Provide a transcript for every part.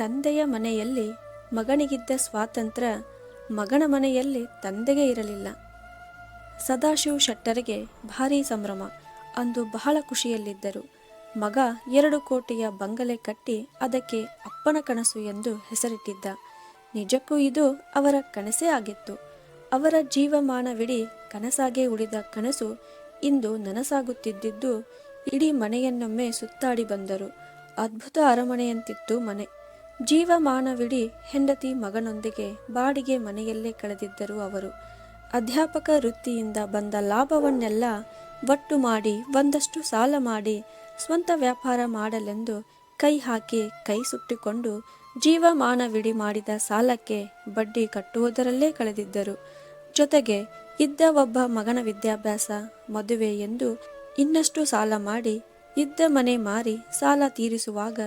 ತಂದೆಯ ಮನೆಯಲ್ಲಿ ಮಗನಿಗಿದ್ದ ಸ್ವಾತಂತ್ರ್ಯ ಮಗನ ಮನೆಯಲ್ಲಿ ತಂದೆಗೆ ಇರಲಿಲ್ಲ. ಸದಾಶಿವ ಶೆಟ್ಟರಿಗೆ ಭಾರೀ ಸಂಭ್ರಮ. ಅಂದು ಬಹಳ ಖುಷಿಯಲ್ಲಿದ್ದರು. ಮಗ ಎರಡು ಕೋಟಿಯ ಬಂಗಲೆ ಕಟ್ಟಿ ಅದಕ್ಕೆ ಅಪ್ಪನ ಕನಸು ಎಂದು ಹೆಸರಿಟ್ಟಿದ್ದ. ನಿಜಕ್ಕೂ ಇದು ಅವರ ಕನಸೇ ಆಗಿತ್ತು. ಅವರ ಜೀವಮಾನವಿಡೀ ಕನಸಾಗೇ ಉಳಿದ ಕನಸು ಇಂದು ನನಸಾಗುತ್ತಿದ್ದಿದ್ದು ಇಡೀ ಮನೆಯನ್ನೊಮ್ಮೆ ಸುತ್ತಾಡಿ ಬಂದರು. ಅದ್ಭುತ ಅರಮನೆಯಂತಿತ್ತು ಮನೆ. ಜೀವಮಾನವಿಡೀ ಹೆಂಡತಿ ಮಗನೊಂದಿಗೆ ಬಾಡಿಗೆ ಮನೆಯಲ್ಲೇ ಕಳೆದಿದ್ದರು ಅವರು. ಅಧ್ಯಾಪಕ ವೃತ್ತಿಯಿಂದ ಬಂದ ಲಾಭವನ್ನೆಲ್ಲ ಒಟ್ಟು ಮಾಡಿ ಒಂದಷ್ಟು ಸಾಲ ಮಾಡಿ ಸ್ವಂತ ವ್ಯಾಪಾರ ಮಾಡಲೆಂದು ಕೈ ಹಾಕಿ ಕೈ ಸುಟ್ಟಿಕೊಂಡು ಜೀವಮಾನವಿಡಿ ಮಾಡಿದ ಸಾಲಕ್ಕೆ ಬಡ್ಡಿ ಕಟ್ಟುವುದರಲ್ಲೇ ಕಳೆದಿದ್ದರು. ಜೊತೆಗೆ ಇದ್ದ ಒಬ್ಬ ಮಗನ ವಿದ್ಯಾಭ್ಯಾಸ, ಮದುವೆ ಎಂದು ಇನ್ನಷ್ಟು ಸಾಲ ಮಾಡಿ ಇದ್ದ ಮನೆ ಮಾರಿ ಸಾಲ ತೀರಿಸುವಾಗ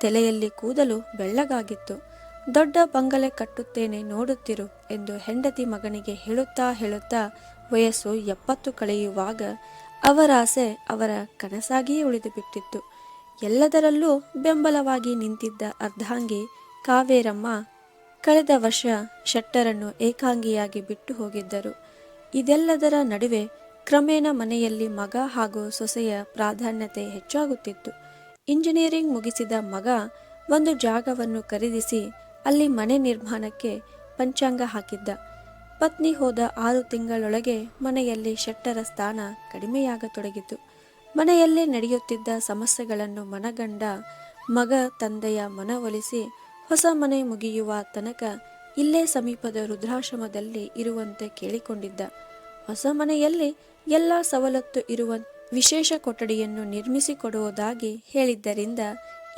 ತಲೆಯಲ್ಲಿ ಕೂದಲು ಬೆಳ್ಳಗಾಗಿತ್ತು. ದೊಡ್ಡ ಬಂಗಲೆ ಕಟ್ಟುತ್ತೇನೆ ನೋಡುತ್ತಿರು ಎಂದು ಹೆಂಡತಿ ಮಗನಿಗೆ ಹೇಳುತ್ತಾ ಹೇಳುತ್ತಾ ವಯಸ್ಸು ಎಪ್ಪತ್ತು ಕಳೆಯುವಾಗ ಅವರ ಆಸೆ ಅವರ ಕನಸಾಗಿಯೇ ಉಳಿದು ಬಿಟ್ಟಿತ್ತು. ಎಲ್ಲದರಲ್ಲೂ ಬೆಂಬಲವಾಗಿ ನಿಂತಿದ್ದ ಅರ್ಧಾಂಗಿ ಕಾವೇರಮ್ಮ ಕಳೆದ ವರ್ಷ ಶೆಟ್ಟರನ್ನು ಏಕಾಂಗಿಯಾಗಿ ಬಿಟ್ಟು ಹೋಗಿದ್ದರು. ಇದೆಲ್ಲದರ ನಡುವೆ ಕ್ರಮೇಣ ಮನೆಯಲ್ಲಿ ಮಗ ಹಾಗೂ ಸೊಸೆಯ ಪ್ರಾಧಾನ್ಯತೆ ಹೆಚ್ಚಾಗುತ್ತಿತ್ತು. ಇಂಜಿನಿಯರಿಂಗ್ ಮುಗಿಸಿದ ಮಗ ಒಂದು ಜಾಗವನ್ನು ಖರೀದಿಸಿ ಅಲ್ಲಿ ಮನೆ ನಿರ್ಮಾಣಕ್ಕೆ ಪಂಚಾಂಗ ಹಾಕಿದ್ದ. ಪತ್ನಿ ಹೋದ ಆರು ತಿಂಗಳೊಳಗೆ ಮನೆಯಲ್ಲಿ ಶೆಟ್ಟರ ಸ್ಥಾನ ಕಡಿಮೆಯಾಗತೊಡಗಿತು ಮನೆಯಲ್ಲಿ ನಡೆಯುತ್ತಿದ್ದ ಸಮಸ್ಯೆಗಳನ್ನು ಮನಗಂಡ ಮಗ ತಂದೆಯ ಮನವೊಲಿಸಿ ಹೊಸ ಮನೆ ಮುಗಿಯುವ ತನಕ ಇಲ್ಲೇ ಸಮೀಪದ ರುದ್ರಾಶ್ರಮದಲ್ಲಿ ಇರುವಂತೆ ಕೇಳಿಕೊಂಡಿದ್ದ. ಹೊಸ ಮನೆಯಲ್ಲಿ ಎಲ್ಲ ಸವಲತ್ತು ಇರುವ ವಿಶೇಷ ಕೊಠಡಿಯನ್ನು ನಿರ್ಮಿಸಿಕೊಡುವುದಾಗಿ ಹೇಳಿದ್ದರಿಂದ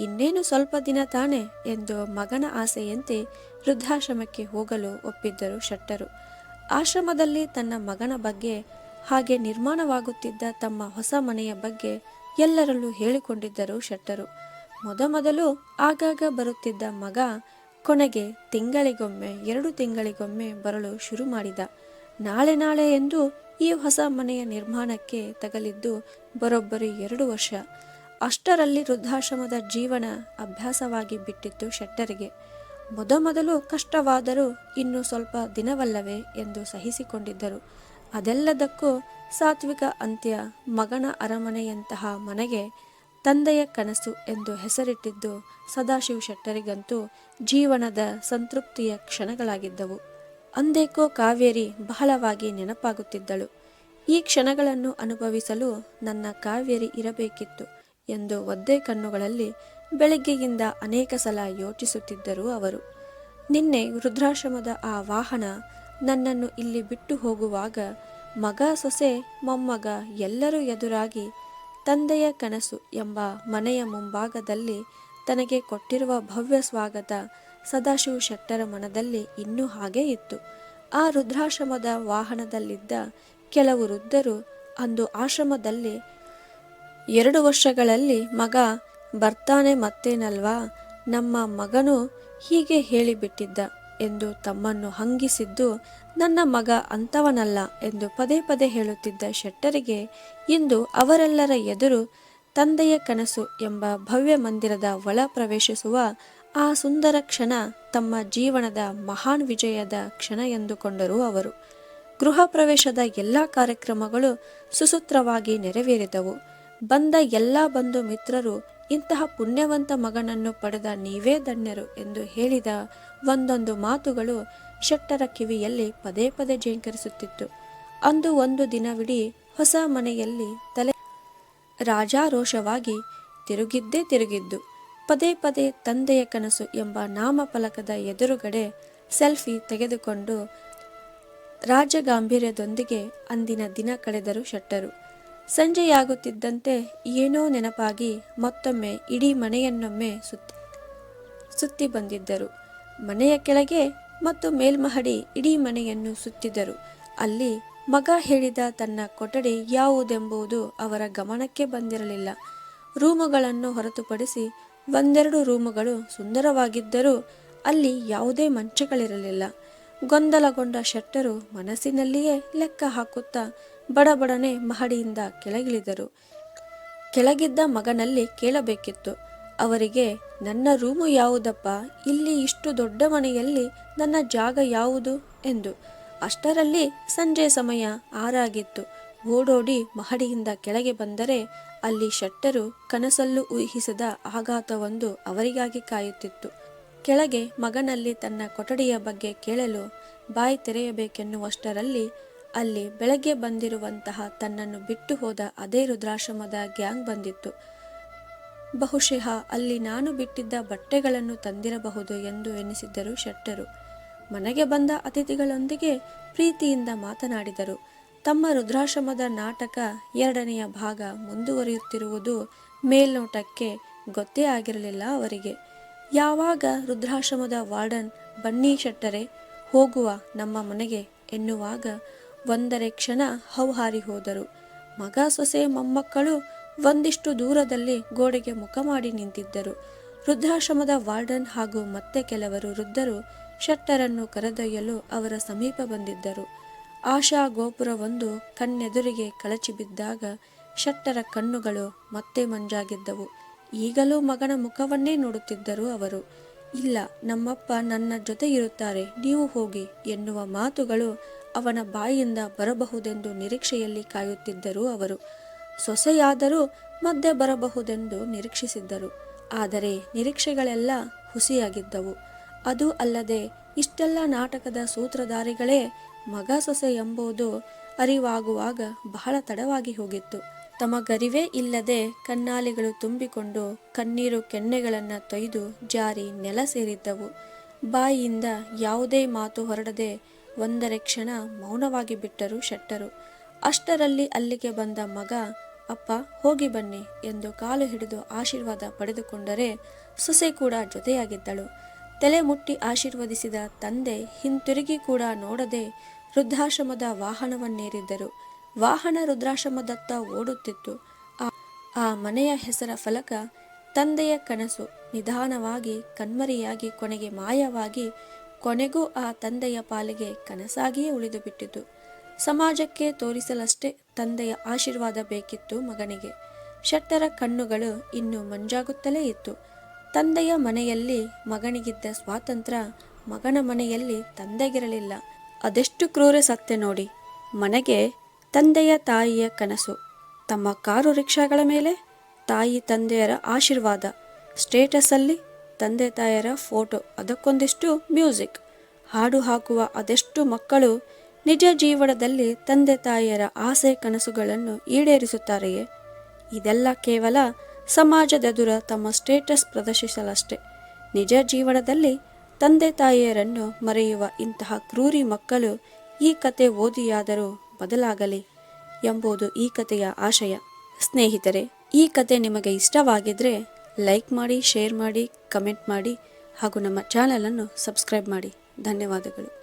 ಇನ್ನೇನು ಸ್ವಲ್ಪ ದಿನ ತಾನೆ ಎಂದು ಮಗನ ಆಸೆಯಂತೆ ವೃದ್ಧಾಶ್ರಮಕ್ಕೆ ಹೋಗಲು ಒಪ್ಪಿದ್ದರು ಶೆಟ್ಟರು. ಆಶ್ರಮದಲ್ಲಿ ತನ್ನ ಮಗನ ಬಗ್ಗೆ, ಹಾಗೆ ನಿರ್ಮಾಣವಾಗುತ್ತಿದ್ದ ತಮ್ಮ ಹೊಸ ಮನೆಯ ಬಗ್ಗೆ ಎಲ್ಲರಲ್ಲೂ ಹೇಳಿಕೊಂಡಿದ್ದರು ಶೆಟ್ಟರು. ಮೊದಮೊದಲು ಆಗಾಗ ಬರುತ್ತಿದ್ದ ಮಗ ಕೊನೆಗೆ ತಿಂಗಳಿಗೊಮ್ಮೆ, ಎರಡು ತಿಂಗಳಿಗೊಮ್ಮೆ ಬರಲು ಶುರು ಮಾಡಿದ. ನಾಳೆ ನಾಳೆ ಎಂದು ಈ ಹೊಸ ಮನೆಯ ನಿರ್ಮಾಣಕ್ಕೆ ತಗಲಿದ್ದು ಬರೋಬ್ಬರಿ ಎರಡು ವರ್ಷ. ಅಷ್ಟರಲ್ಲಿ ವೃದ್ಧಾಶ್ರಮದ ಜೀವನ ಅಭ್ಯಾಸವಾಗಿ ಬಿಟ್ಟಿತ್ತು ಶೆಟ್ಟರಿಗೆ. ಮೊದಮೊದಲು ಕಷ್ಟವಾದರೂ ಇನ್ನು ಸ್ವಲ್ಪ ದಿನವಲ್ಲವೇ ಎಂದು ಸಹಿಸಿಕೊಂಡಿದ್ದರು. ಅದೆಲ್ಲದಕ್ಕೂ ಸಾತ್ವಿಕ ಅಂತ್ಯ ಮಗನ ಅರಮನೆಯಂತಹ ಮನೆಗೆ ತಂದೆಯ ಕನಸು ಎಂದು ಹೆಸರಿಟ್ಟಿದ್ದು ಸದಾಶಿವ ಶೆಟ್ಟರಿಗಂತೂ ಜೀವನದ ಸಂತೃಪ್ತಿಯ ಕ್ಷಣಗಳಾಗಿದ್ದವು. ಅಂದೇಕೋ ಕಾವೇರಿ ಬಹಳವಾಗಿ ನೆನಪಾಗುತ್ತಿದ್ದಳು. ಈ ಕ್ಷಣಗಳನ್ನು ಅನುಭವಿಸಲು ನನ್ನ ಕಾವೇರಿ ಇರಬೇಕಿತ್ತು ಎಂದು ಒದ್ದೆ ಕಣ್ಣುಗಳಲ್ಲಿ ಬೆಳಗ್ಗೆಯಿಂದ ಅನೇಕ ಸಲ ಯೋಚಿಸುತ್ತಿದ್ದರು ಅವರು. ನಿನ್ನೆ ವೃದ್ಧಾಶ್ರಮದ ಆ ವಾಹನ ನನ್ನನ್ನು ಇಲ್ಲಿ ಬಿಟ್ಟು ಹೋಗುವಾಗ ಮಗ ಸೊಸೆ ಮೊಮ್ಮಗ ಎಲ್ಲರೂ ಎದುರಾಗಿ ತಂದೆಯ ಕನಸು ಎಂಬ ಮನೆಯ ಮುಂಭಾಗದಲ್ಲಿ ತನಗೆ ಕೊಟ್ಟಿರುವ ಭವ್ಯ ಸ್ವಾಗತ ಸದಾಶಿವ ಶೆಟ್ಟರ ಮನದಲ್ಲಿ ಇನ್ನೂ ಹಾಗೇ ಇತ್ತು. ಆ ರುದ್ರಾಶ್ರಮದ ವಾಹನದಲ್ಲಿದ್ದ ಕೆಲವು ವೃದ್ಧರು ಅಂದು ಆಶ್ರಮದಲ್ಲಿ ಎರಡು ವರ್ಷಗಳಲ್ಲಿ ಮಗ ಬರ್ತಾನೆ ಮತ್ತೇನಲ್ವಾ? ನಮ್ಮ ಮಗನು ಹೀಗೆ ಹೇಳಿಬಿಟ್ಟಿದ್ದ ಎಂದು ತಮ್ಮನ್ನು ಹಂಗಿಸಿದ್ದು ನನ್ನ ಮಗ ಅಂಥವನಲ್ಲ ಎಂದು ಪದೇ ಪದೇ ಹೇಳುತ್ತಿದ್ದ ಶೆಟ್ಟರಿಗೆ ಇಂದು ಅವರೆಲ್ಲರ ಎದುರು ತಂದೆಯ ಕನಸು ಎಂಬ ಭವ್ಯ ಮಂದಿರದ ಒಳ ಪ್ರವೇಶಿಸುವ ಆ ಸುಂದರ ಕ್ಷಣ ತಮ್ಮ ಜೀವನದ ಮಹಾನ್ ವಿಜಯದ ಕ್ಷಣ ಎಂದುಕೊಂಡರು ಅವರು. ಗೃಹ ಪ್ರವೇಶದ ಎಲ್ಲ ಕಾರ್ಯಕ್ರಮಗಳು ಸುಸೂತ್ರವಾಗಿ ನೆರವೇರಿದವು. ಬಂದ ಎಲ್ಲ ಬಂಧು ಮಿತ್ರರು, ಇಂತಹ ಪುಣ್ಯವಂತ ಮಗನನ್ನು ಪಡೆದ ನೀವೇ ಧನ್ಯರು ಎಂದು ಹೇಳಿದ ಒಂದೊಂದು ಮಾತುಗಳು ಶೆಟ್ಟರ ಕಿವಿಯಲ್ಲಿ ಪದೇ ಪದೇ ಜೇಂಕರಿಸುತ್ತಿತ್ತು. ಅಂದು ಒಂದು ದಿನವಿಡೀ ಹೊಸ ಮನೆಯಲ್ಲಿ ತಲೆ ರಾಜಾರೋಷವಾಗಿ ತಿರುಗಿದ್ದೇ ತಿರುಗಿದ್ದು. ಪದೇ ಪದೇ ತಂದೆಯ ಕನಸು ಎಂಬ ನಾಮಫಲಕದ ಎದುರುಗಡೆ ಸೆಲ್ಫಿ ತೆಗೆದುಕೊಂಡು ರಾಜಗಾಂಭೀರ್ಯದೊಂದಿಗೆ ಅಂದಿನ ದಿನ ಕಳೆದರು ಶೆಟ್ಟರು. ಸಂಜೆಯಾಗುತ್ತಿದ್ದಂತೆ ಏನೋ ನೆನಪಾಗಿ ಮತ್ತೊಮ್ಮೆ ಇಡೀ ಮನೆಯನ್ನೊಮ್ಮೆ ಸುತ್ತಿ ಸುತ್ತಿ ಬಂದಿದ್ದರು. ಮನೆಯ ಕೆಳಗೆ ಮತ್ತು ಮೇಲ್ಮಹಡಿ ಇಡೀ ಮನೆಯನ್ನು ಸುತ್ತಿದರು ಅಲ್ಲಿ ಮಗ ಹೇಳಿದ ತನ್ನ ಕೊಠಡಿ ಯಾವುದೆಂಬುದು ಅವರ ಗಮನಕ್ಕೆ ಬಂದಿರಲಿಲ್ಲ. ರೂಮುಗಳನ್ನು ಹೊರತುಪಡಿಸಿ ಒಂದೆರಡು ರೂಮುಗಳು ಸುಂದರವಾಗಿದ್ದರೂ ಅಲ್ಲಿ ಯಾವುದೇ ಮಂಚಗಳಿರಲಿಲ್ಲ. ಗೊಂದಲಗೊಂಡ ಶೆಟ್ಟರು ಮನಸ್ಸಿನಲ್ಲಿಯೇ ಲೆಕ್ಕ ಹಾಕುತ್ತಾ ಬಡಬಡನೆ ಮಹಡಿಯಿಂದ ಕೆಳಗಿಳಿದರು. ಕೆಳಗಿದ್ದ ಮಗನಲ್ಲಿ ಕೇಳಬೇಕಿತ್ತು, ಅವರಿಗೆ, ನನ್ನ ರೂಮು ಯಾವುದಪ್ಪ? ಇಲ್ಲಿ ಇಷ್ಟು ದೊಡ್ಡ ಮನೆಯಲ್ಲಿ ನನ್ನ ಜಾಗ ಯಾವುದು? ಎಂದು. ಅಷ್ಟರಲ್ಲಿ ಸಂಜೆ ಸಮಯ ಆರಾಗಿತ್ತು. ಓಡೋಡಿ ಮಹಡಿಯಿಂದ ಕೆಳಗೆ ಬಂದರೆ ಅಲ್ಲಿ ಶೆಟ್ಟರು ಕನಸಲ್ಲೂ ಊಹಿಸದ ಆಘಾತವೊಂದು ಅವರಿಗಾಗಿ ಕಾಯುತ್ತಿತ್ತು. ಕೆಳಗೆ ಮಗನಲ್ಲಿ ತನ್ನ ಕೊಠಡಿಯ ಬಗ್ಗೆ ಕೇಳಲು ಬಾಯಿ ತೆರೆಯಬೇಕೆನ್ನುವಷ್ಟರಲ್ಲಿ ಅಲ್ಲಿ ಬೆಳಗ್ಗೆ ಬಂದಿರುವಂತಹ ತನ್ನನ್ನು ಬಿಟ್ಟು ಹೋದ ಅದೇ ರುದ್ರಾಶ್ರಮದ ಗ್ಯಾಂಗ್ ಬಂದಿತ್ತು. ಬಹುಶಃ ಅಲ್ಲಿ ನಾನು ಬಿಟ್ಟಿದ್ದ ಬಟ್ಟೆಗಳನ್ನು ತಂದಿರಬಹುದು ಎಂದು ಎನಿಸಿದ್ದರು ಶೆಟ್ಟರು. ಮನೆಗೆ ಬಂದ ಅತಿಥಿಗಳೊಂದಿಗೆ ಪ್ರೀತಿಯಿಂದ ಮಾತನಾಡಿದರು. ತಮ್ಮ ರುದ್ರಾಶ್ರಮದ ನಾಟಕ ಎರಡನೆಯ ಭಾಗ ಮುಂದುವರಿಯುತ್ತಿರುವುದು ಮೇಲ್ನೋಟಕ್ಕೆ ಗೊತ್ತೇ ಆಗಿರಲಿಲ್ಲ ಅವರಿಗೆ. ಯಾವಾಗ ರುದ್ರಾಶ್ರಮದ ವಾರ್ಡನ್ ಬನ್ನಿ ಶೆಟ್ಟರೆ ಹೋಗುವ ನಮ್ಮ ಮನೆಗೆ ಎನ್ನುವಾಗ ಒಂದರೆ ಕ್ಷಣ ಹೌಹಾರಿ ಹೋದರು. ಮಗ ಸೊಸೆ ಮೊಮ್ಮಕ್ಕಳು ಒಂದಿಷ್ಟು ದೂರದಲ್ಲಿ ಗೋಡೆಗೆ ಮುಖ ಮಾಡಿ ನಿಂತಿದ್ದರು. ವೃದ್ಧಾಶ್ರಮದ ವಾರ್ಡನ್ ಹಾಗೂ ಮತ್ತೆ ಕೆಲವರು ವೃದ್ಧರು ಶೆಟ್ಟರನ್ನು ಕರೆದೊಯ್ಯಲು ಅವರ ಸಮೀಪ ಬಂದಿದ್ದರು. ಆಶಾ ಗೋಪುರವೊಂದು ಕಣ್ಣೆದುರಿಗೆ ಕಳಚಿ ಬಿದ್ದಾಗ ಶೆಟ್ಟರ ಕಣ್ಣುಗಳು ಮತ್ತೆ ಮಂಜಾಗಿದ್ದವು. ಈಗಲೂ ಮಗನ ಮುಖವನ್ನೇ ನೋಡುತ್ತಿದ್ದರು ಅವರು. ಇಲ್ಲ, ನಮ್ಮಪ್ಪ ನನ್ನ ಜೊತೆ ಇರುತ್ತಾರೆ, ನೀವು ಹೋಗಿ ಎನ್ನುವ ಮಾತುಗಳು ಅವನ ಬಾಯಿಯಿಂದ ಬರಬಹುದೆಂದು ನಿರೀಕ್ಷೆಯಲ್ಲಿ ಕಾಯುತ್ತಿದ್ದರು ಅವರು. ಸೊಸೆಯಾದರೂ ಮಧ್ಯೆ ಬರಬಹುದೆಂದು ನಿರೀಕ್ಷಿಸಿದ್ದರು. ಆದರೆ ನಿರೀಕ್ಷೆಗಳೆಲ್ಲ ಹುಸಿಯಾಗಿದ್ದವು. ಅದು ಅಲ್ಲದೆ ಇಷ್ಟೆಲ್ಲ ನಾಟಕದ ಸೂತ್ರಧಾರಿಗಳೇ ಮಗ ಸೊಸೆ ಎಂಬುದು ಅರಿವಾಗುವಾಗ ಬಹಳ ತಡವಾಗಿ ಹೋಗಿತ್ತು. ತಮಗರಿವೇ ಇಲ್ಲದೆ ಕಣ್ಣಾಲಿಗಳು ತುಂಬಿಕೊಂಡು ಕಣ್ಣೀರು ಕೆನ್ನೆಗಳನ್ನು ತೊಯ್ದು ಜಾರಿ ನೆಲ ಸೇರಿದ್ದವು. ಬಾಯಿಯಿಂದ ಯಾವುದೇ ಮಾತು ಹೊರಡದೆ ಒಂದರೆ ಕ್ಷಣ ಮೌನವಾಗಿ ಬಿಟ್ಟರು ಶೆಟ್ಟರು. ಅಷ್ಟರಲ್ಲಿ ಅಲ್ಲಿಗೆ ಬಂದ ಮಗ, ಅಪ್ಪ, ಹೋಗಿ ಬನ್ನಿ ಎಂದು ಕಾಲು ಹಿಡಿದು ಆಶೀರ್ವಾದ ಪಡೆದುಕೊಂಡರೆ ಸೊಸೆ ಕೂಡ ಜೊತೆಯಾಗಿದ್ದಳು. ತಲೆ ಮುಟ್ಟಿ ಆಶೀರ್ವದಿಸಿದ ತಂದೆ ಹಿಂತಿರುಗಿ ಕೂಡ ನೋಡದೆ ವೃದ್ಧಾಶ್ರಮದ ವಾಹನವನ್ನೇರಿದ್ದರು. ವಾಹನ ರುದ್ರಾಶ್ರಮದತ್ತ ಓಡುತ್ತಿತ್ತು. ಆ- ಮನೆಯ ಹೆಸರ ಫಲಕ ತಂದೆಯ ಕನಸು. ನಿಧಾನವಾಗಿ ಕಣ್ಮರೆಯಾಗಿ ಕೊನೆಗೆ ಮಾಯವಾಗಿ ಕೊನೆಗೂ ಆ ತಂದೆಯ ಪಾಲಿಗೆ ಕನಸಾಗಿಯೇ ಉಳಿದು ಬಿಟ್ಟಿತು ಸಮಾಜಕ್ಕೆ ತೋರಿಸಲಷ್ಟೇ ತಂದೆಯ ಆಶೀರ್ವಾದ ಬೇಕಿತ್ತು ಮಗನಿಗೆ. ಶೆಟ್ಟರ ಕಣ್ಣುಗಳು ಇನ್ನು ಮಂಜಾಗುತ್ತಲೇ ಇತ್ತು. ತಂದೆಯ ಮನೆಯಲ್ಲಿ ಮಗನಿಗಿದ್ದ ಸ್ವಾತಂತ್ರ್ಯ ಮಗನ ಮನೆಯಲ್ಲಿ ತಂದೆಗಿರಲಿಲ್ಲ. ಅದೆಷ್ಟು ಕ್ರೂರ ಸತ್ಯ ನೋಡಿ. ಮನೆಗೆ ತಂದೆಯ ತಾಯಿಯ ಕನಸು. ತಮ್ಮ ಕಾರು ರಿಕ್ಷಾಗಳ ಮೇಲೆ ತಾಯಿ ತಂದೆಯರ ಆಶೀರ್ವಾದ. ಸ್ಟೇಟಸಲ್ಲಿ ತಂದೆ ತಾಯಿಯರ ಫೋಟೋ, ಅದಕ್ಕೊಂದಿಷ್ಟು ಮ್ಯೂಸಿಕ್. ಹಾಡು ಹಾಕುವ ಅದೆಷ್ಟು ಮಕ್ಕಳು ನಿಜ ಜೀವನದಲ್ಲಿ ತಂದೆ ತಾಯಿಯರ ಆಸೆ ಕನಸುಗಳನ್ನು ಈಡೇರಿಸುತ್ತಾರೆಯೇ? ಇದೆಲ್ಲ ಕೇವಲ ಸಮಾಜದೆದುರ ತಮ್ಮ ಸ್ಟೇಟಸ್ ಪ್ರದರ್ಶಿಸಲಷ್ಟೇ. ನಿಜ ಜೀವನದಲ್ಲಿ ತಂದೆ ತಾಯಿಯರನ್ನು ಮರೆಯುವ ಇಂತಹ ಕ್ರೂರಿ ಮಕ್ಕಳು ಈ ಕತೆ ಓದಿಯಾದರೂ ಬದಲಾಗಲಿ ಎಂಬುದು ಈ ಕಥೆಯ ಆಶಯ. ಸ್ನೇಹಿತರೆ, ಈ ಕತೆ ನಿಮಗೆ ಇಷ್ಟವಾಗಿದ್ದರೆ ಲೈಕ್ ಮಾಡಿ, ಶೇರ್ ಮಾಡಿ, ಕಮೆಂಟ್ ಮಾಡಿ ಹಾಗೂ ನಮ್ಮ ಚಾನಲನ್ನು ಸಬ್ಸ್ಕ್ರೈಬ್ ಮಾಡಿ. ಧನ್ಯವಾದಗಳು.